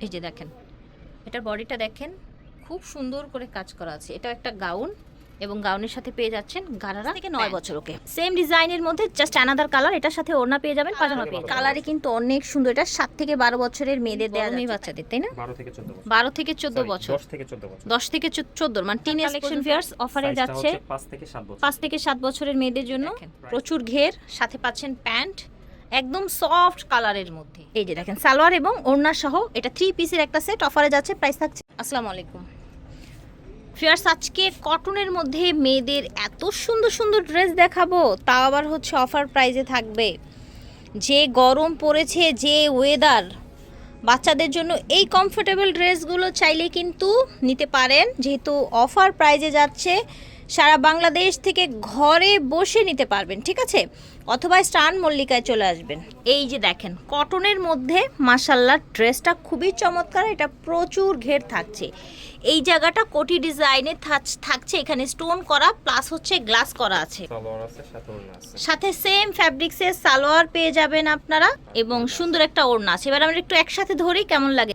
এই যে দেখেন এটার বডিটা দেখেন খুব সুন্দর করে কাজ করা আছে। এটা একটা গাউন এবং গাউনের সাথে পেয়ে যাচ্ছেন গারারা থেকে নয় বছর ওকে সেম ডিজাইনের মধ্যে জাস্ট অ্যানাদার কালার এটার সাথে ওড়না পেয়ে যাবেন পাজামা পেয়ে কালারে কিন্তু অনেক সুন্দর এটা সাত থেকে বারো বছরের মেয়েদের দেওয়া মেয়ে বাচ্চাদের তাই না? বারো থেকে চোদ্দ বছর। দশ থেকে চোদ্দ মানে টিন কালেকশন ফেয়ার্স অফারে যাচ্ছে পাঁচ থেকে সাত বছরের মেয়েদের জন্য প্রচুর ঘের সাথে পাচ্ছেন প্যান্ট একদম সফট কালারের মধ্যে। এই যে দেখেন, সালোয়ার এবং ওড়না সহ এটা থ্রি পিসের একটা সেট অফারে যাচ্ছে প্রাইস থাকছে। আসসালামু আলাইকুম। ফিয়ার্স আজকে কটনের মধ্যে মেয়েদের এত সুন্দর সুন্দর ড্রেস দেখাবো, তাও আবার হচ্ছে অফার প্রাইজে থাকবে। যে গরম পড়েছে, যে ওয়েদার বাচ্চাদের জন্য এই কমফোর্টেবল ড্রেসগুলো চাইলে কিন্তু নিতে পারেন। যেহেতু অফার প্রাইজে যাচ্ছে সারা বাংলাদেশ থেকে ঘরে বসে নিতে পারবেন ঠিক আছে? অথবা স্টান মল্লিকায় চলে আসবেন। এই যে দেখেন কটনের মধ্যে মাসাল্লাহ ড্রেসটা খুবই চমৎকার এটা প্রচুর ঘের থাকছে। এই জায়গাটা কোটি ডিজাইনে থাকছে এখানে স্টোন করা প্লাস হচ্ছে গ্লাস করা আছে। সাথে আছে। সাথে সেম ফ্যাব্রিক্সের সালোয়ার পেয়ে যাবেন আপনারা এবং সুন্দর একটা ওড়না আছে। এবার আমরা একটু একসাথে ধরি কেমন লাগে?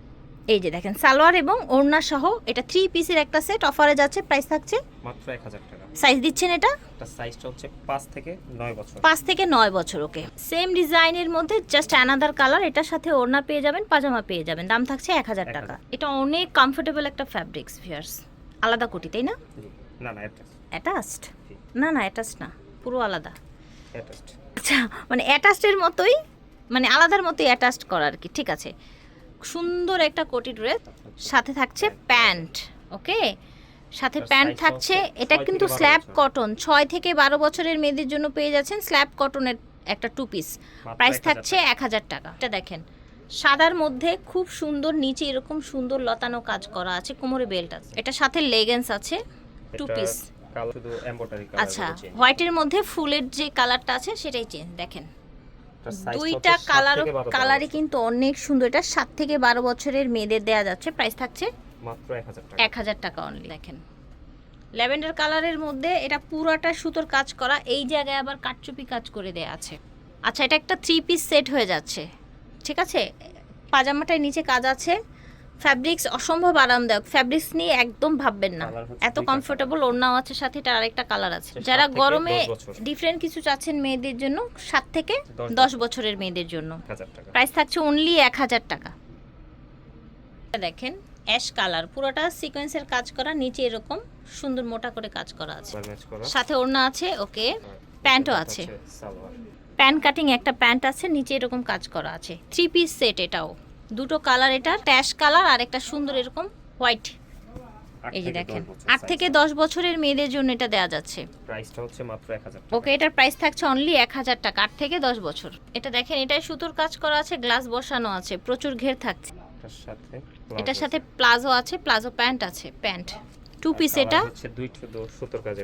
এই যে দেখেন সালোয়ার এবং ওড়না সহ এটা থ্রি পিসের একটা সেট অফারে যাচ্ছে প্রাইস থাকছে? মাত্র এক হাজার টাকা। সাইজ দিচ্ছেন এটা? একটা সাইজটা হচ্ছে পাঁচ থেকে নয় বছর। পাঁচ থেকে নয় বছর ওকে সেম ডিজাইনের মধ্যে জাস্ট অ্যানাদার কালার এটার সাথে ওড়না পেয়ে যাবেন পাজামা পেয়ে যাবেন দাম থাকছে এক হাজার টাকা। এটা অনেক কমফোর্টেবল একটা ফ্যাব্রিক্স ফিয়ার্স আলাদা কোটি তাই না? না না এটা অ্যাটাচড না না অ্যাটাচ না পুরো আলাদা। অ্যাটাচড আচ্ছা মানে অ্যাটাচডের মতোই মানে আলাদার মতোই অ্যাটাচড করা আর কি ঠিক আছে। সুন্দর একটা কোটি ড্রেস সাথে থাকছে প্যান্ট ওকে? সাথে প্যান্ট থাকছে এটা কিন্তু স্ল্যাব কটন ছয় থেকে বারো বছরের মেয়েদের জন্য পেয়ে যাচ্ছেন স্ল্যাব কটনের একটা টু পিস প্রাইস থাকছে এক হাজার টাকা এটা দেখেন। সাদার মধ্যে খুব সুন্দর নিচে এরকম সুন্দর লতানো কাজ করা আছে কোমরে বেল্ট আছে। এটা সাথে লেগেন্স আছে টু পিস আচ্ছা হোয়াইটের মধ্যে ফুলের যে কালারটা আছে সেটাই চেঞ্জ দেখেন। দুইটা কালার কালারই কিন্তু অনেক সুন্দর। এটা সাত থেকে বারো বছরের মেয়েদের দেয়া যাচ্ছে। প্রাইস থাকছে মাত্র এক হাজার টাকা। অনলি দেখেন। ল্যাভেন্ডার কালারের মধ্যে এটা পুরোটা সুতোর কাজ করা এই জায়গায় আবার কাটচুপি কাজ করে দেয়া আছে। আচ্ছা এটা একটা থ্রি পিস সেট হয়ে যাচ্ছে। ঠিক আছে? পাজামাটায় নিচে কাজ আছে। ফ্যাব্রিক্স অসম্ভব আরামদায়ক। ফ্যাব্রিক্স নিয়ে একদম ভাববেন না। এত কমফোর্টেবল ওড়নাও আছে সাথে এটা আরেকটা কালার আছে। যারা গরমে ডিফারেন্ট কিছু চাচ্ছেন মেয়েদের জন্য সাত থেকে দশ বছরের মেয়েদের জন্য। প্রাইস থাকছে অনলি এক হাজার টাকা। দেখেন অ্যাশ কালার পুরোটা সিকোয়েন্সের কাজ করা নিচে এরকম সুন্দর মোটা করে কাজ করা আছে। সাথে ওড়না আছে ওকে। প্যান্টও আছে। প্যান্ট কাটিং একটা প্যান্ট আছে নিচে এরকম কাজ করা আছে। থ্রি পিস সেট এটাও। দুটো কালার এটা ট্যাশ কালার আর একটা সুন্দর এরকম হোয়াইট। এই যে দেখেন আট থেকে দশ বছরের মেয়েদের জন্য এটা দেওয়া যাচ্ছে। প্রাইসটা হচ্ছে মাত্র এক হাজার ওকে এটার প্রাইস থাকছে অনলি এক হাজার টাকা আট থেকে দশ বছর। এটা দেখেন এটাই সুতোর কাজ করা আছে গ্লাস বসানো আছে প্রচুর ঘের থাকছে। এটার সাথে প্লাজো আছে প্লাজো প্যান্ট আছে প্যান্ট। টু পিস এটা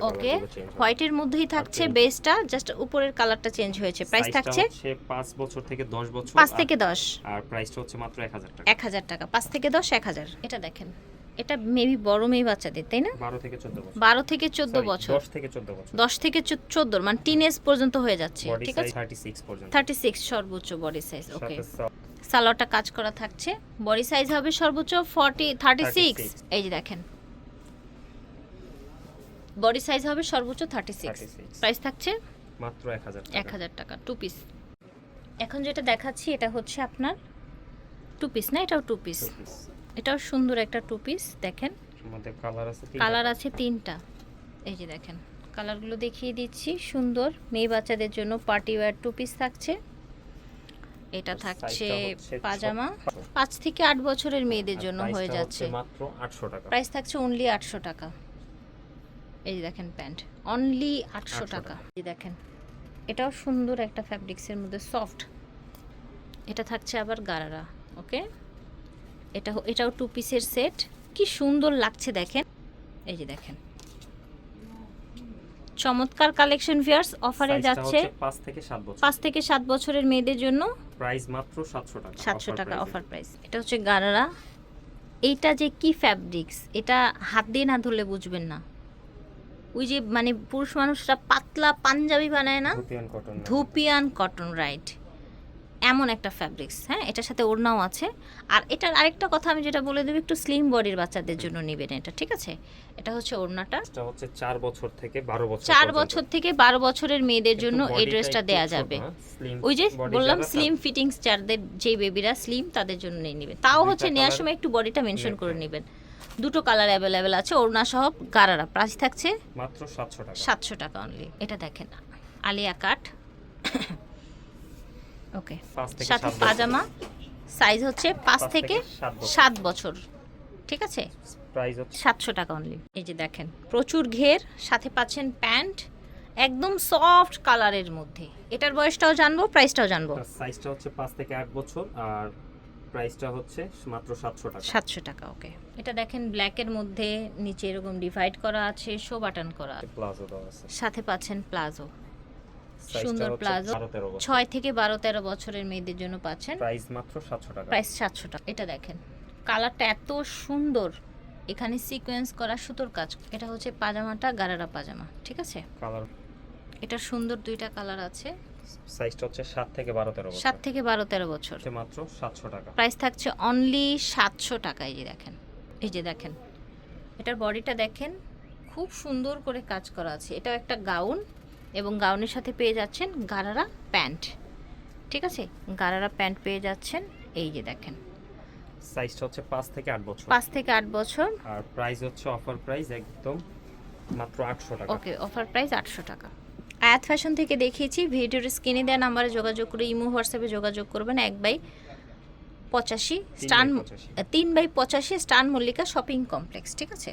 ওকে হোয়াইটের মধ্যেই থাকছে। বেসটা জাস্ট উপরের কালারটা চেঞ্জ হয়েছে। প্রাইস থাকছে? হচ্ছে পাঁচ বছর থেকে দশ বছর পাঁচ আর- থেকে দশ। আর প্রাইসটা হচ্ছে মাত্র এক হাজার টাকা। এক হাজার টাকা। পাঁচ থেকে দশ এক হাজার। এটা দেখেন। এটা মেবি বড় মেয়ে বাচ্চাদের তাই না? বারো থেকে চোদ্দ বছর। বারো থেকে চোদ্দ বছর। দশ থেকে চোদ্দ বছর। দশ থেকে চোদ্দ মানে টিন এজ পর্যন্ত হয়ে যাচ্ছে ঠিক আছে? থার্টি সিক্স সর্বোচ্চ বডি সাইজ ওকে সালোয়ারটা কাজ করা থাকছে। বডি সাইজ হবে সর্বোচ্চ ফর্টি থার্টি সিক্স 36 এই যে দেখেন। বডি সাইজ হবে সর্বোচ্চ থার্টি সিক্স 36 প্রাইস থাকছে মাত্র এক হাজার এক হাজার টাকা টু পিস এখন যেটা দেখাচ্ছি এটা হচ্ছে আপনার টু পিস না? এটাও টু পিস এটাও সুন্দর একটা টু পিস দেখেন। কালার আছে তিনটা। কালার আছে তিনটা। এই যে দেখেন কালারগুলো দেখিয়ে দিচ্ছি সুন্দর। মেয়ে বাচ্চাদের জন্য পার্টি ওয়্যার টু পিস থাকছে। এটা থাকছে পাজামা। পাঁচ থেকে আট বছরের মেয়েদের জন্য হয়ে যাচ্ছে। প্রাইস থাকছে অনলি আটশো টাকা। এই যে দেখেন প্যান্ট। অনলি আটশো 800 টাকা। এই দেখেন এটাও সুন্দর একটা ফ্যাব্রিক্সের মধ্যে সফট এটা থাকছে আবার গারারা ওকে? এটা এটাও টু পিসের সেট কি সুন্দর লাগছে দেখেন। এই যে দেখেন। চমৎকার কালেকশন ভিয়ার্স অফারে যাচ্ছে হচ্ছে পাঁচ থেকে সাত বছর পাঁচ থেকে সাত বছরের মেয়েদের জন্য। প্রাইস মাত্র সাতশো টাকা সাতশো offer টাকা অফার প্রাইস এটা হচ্ছে গারারা। এইটা যে কি ফ্যাব্রিক্স এটা হাত দিয়ে না ধরলে বুঝবেন না। ওই যে মানে পুরুষ মানুষরা পাতলা পাঞ্জাবি বানায় না? Dupion cotton right. এমন একটা ফ্যাব্রিক্স হ্যাঁ এটার সাথে ওড়নাও আছে। আর এটার আরেকটা কথা আমি যেটা বলে দেবো একটু স্লিম বডির বাচ্চাদের জন্য নেবেন এটা ঠিক আছে? এটা হচ্ছে ওড়নাটা। এটা হচ্ছে চার বছর থেকে বারো বছর চার বছর থেকে বারো বছরের মেয়েদের জন্য এই ড্রেসটা দেয়া যাবে। হ্যাঁ, ওই যে বললাম স্লিম ফিটিংস যাদের যে বেবিরা স্লিম তাদের জন্য নিয়ে নেবেন। তাও হচ্ছে নেওয়ার সময় একটু বডিটা মেনশন করে নেবেন। দুটো কালার অ্যাভেলেবেল আছে ওড়না সহ গারারা। প্রাইস থাকছে মাত্র সাতশো টাকা। সাতশো টাকা অনলি এটা দেখেন। আলিয়া কাট ওকে সাথে পাজামা। সাইজ হচ্ছে পাঁচ থেকে সাত বছর। ঠিক আছে? সাতশো টাকা অনলি এই যে দেখেন প্রচুর ঘের সাথে পাচ্ছেন প্যান্ট একদম সফট কালারের মধ্যে। এটার বয়সটাও জানব প্রাইসটাও জানব। সাইজটা হচ্ছে পাঁচ থেকে আট বছর আর প্রাইসটা হচ্ছে মাত্র সাতশো টাকা। সাতশো টাকা ওকে এটা দেখেন ব্ল্যাকের মধ্যে নিচে এরকম ডিভাইড করা আছে শো বাটন করা আছে। প্লাজো দেওয়া আছে। সাথে পাচ্ছেন প্লাজো। সুন্দর প্লাজো। বারো তেরো বছর। ছয় থেকে বারো তেরো বছরের মেয়েদের জন্য পাচ্ছেন। প্রাইস মাত্র সাতশো টাকা। প্রাইস সাতশো টাকা। এটা দেখেন কালারটা এত সুন্দর। এখানে সিকোয়েন্স করা সুতোর কাজ। এটা হচ্ছে পাজামাটা গারারা পাজামা ঠিক আছে? কালার এটা সুন্দর দুইটা কালার আছে। সাইজটা হচ্ছে সাত থেকে বারো তেরো বছর। সাত থেকে বারো তেরো বছর। হচ্ছে মাত্র সাতশো টাকা। প্রাইস থাকছে অনলি সাতশো টাকা এই যে দেখেন। এই যে দেখেন এটার বডিটা দেখেন খুব সুন্দর করে কাজ করা আছে। এটাও একটা গাউন এবং গাউনের সাথে পেয়ে যাচ্ছেন গারারা প্যান্ট। ঠিক আছে? গারারা প্যান্ট পেয়ে যাচ্ছেন এই যে দেখেন। সাইজটা হচ্ছে পাঁচ থেকে আট বছর। পাঁচ থেকে আট বছর। আর প্রাইস হচ্ছে অফার প্রাইস একদম মাত্র আটশো টাকা। ওকে অফার প্রাইস আটশো টাকা। আয়াত ফ্যাশন থেকে দেখিয়েছি। ভিডিওর স্ক্রিনে দেওয়া নাম্বারে যোগাযোগ করে ইমো হোয়াটসঅ্যাপে যোগাযোগ করবেন। এক বাই পঁচাশি স্টান তিন বাই পঁচাশি স্টান মল্লিকা শপিং কমপ্লেক্স ঠিক আছে?